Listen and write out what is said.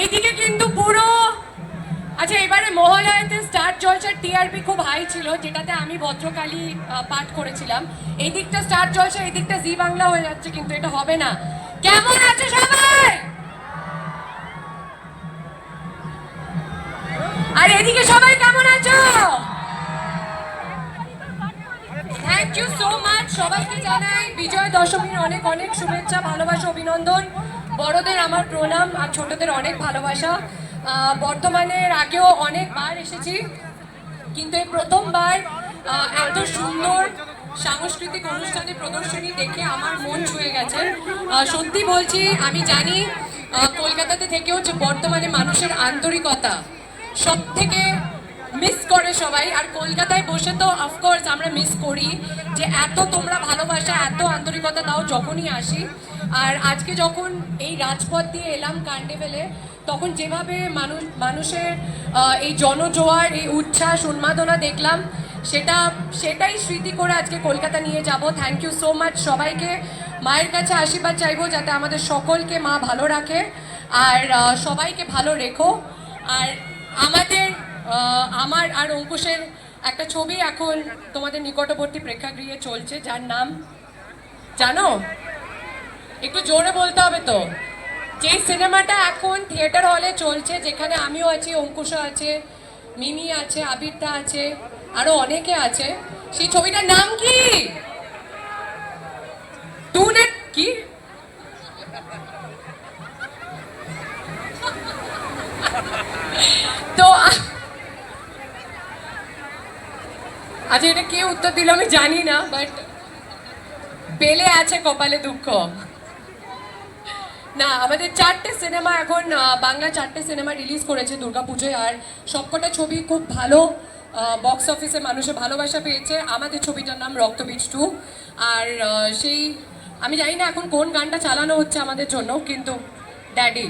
এইদিকে কিন্তু পুরো আচ্ছা এবারে মহালয়াতে স্টার জলসার টিআরপি খুব হাই ছিল, যেটাতে আমি ভদ্রকালী পাঠ করেছিলাম। এই দিকটা স্টার জলসা, এই দিকটা জি বাংলা হয়ে যাচ্ছে, কিন্তু এটা হবে না। কেমন আছে সবাই? আর এদিকে সবাই কেমন আছো? থ্যাংক ইউ সো মাচ সবাইকে জানাই। বিজয় দশমীর অনেক অনেক শুভেচ্ছা, ভালোবাসা, অভিনন্দন। বড়দের আমার প্রণাম আর ছোটদের অনেক ভালোবাসা। আহ, বর্তমানে আগেও অনেকবার এসেছি কিন্তু এই প্রথমবার এত সুন্দর সাংস্কৃতিক অনুষ্ঠানে প্রদর্শনী দেখে আমার মন ছুঁয়ে গেছে। সত্যি বলছি আমি জানি কলকাতাতে থেকেও যে বর্তমানে মানুষের আন্তরিকতা সব থেকে মিস করে সবাই। আর কলকাতায় বসে তো অফকোর্স আমরা মিস করি যে এত তোমরা ভালোবাসা এত আন্তরিকতা দাও যখনই আসি আর আজকে যখন এই রাজপথ দিয়ে এলাম কান্ডেবেলে তখন যেভাবে মানুষ, মানুষের এই জনজোয়ার, এই উচ্ছ্বাস, উন্মাদনা দেখলাম, সেটা, সেটাই স্মৃতি করে আজকে কলকাতা নিয়ে যাব। থ্যাংক ইউ সো মাচ সবাইকে। মায়ের কাছে আশীর্বাদ চাইব যাতে আমাদের সকলকে মা ভালো রাখে, আর সবাইকে ভালো রেখো। আর আমাদের আমার আর অঙ্কুশের একটা ছবি এখন তোমাদের নিকটবর্তী প্রেক্ষাগৃহে চলছে, যার নাম, জানো? একটু জোরে বলতে হবে তো। যে সিনেমাটা এখন থিয়েটার হলে চলছে, যেখানে আমিও আছি, অঙ্কুশও আছে, মিমি আছে, আবিরদা আছে, আরও অনেকে আছে, সেই ছবিটার নাম কি? কি? তো আচ্ছা এটা কে উত্তর দিল আমি জানি না বাট পেলে আছে কপালে দুঃখ। না, আমাদের চারটে সিনেমা এখন বাংলা চারটে সিনেমা রিলিজ করেছে দুর্গাপুজোয়। আর সবকটা ছবি খুব ভালো বক্স অফিসে মানুষে ভালোবাসা পেয়েছে। আমাদের ছবিটার নাম রক্তবীজ টু। আর সেই, আমি জানি না এখন কোন গানটা চালানো হচ্ছে আমাদের জন্য, কিন্তু ড্যাডি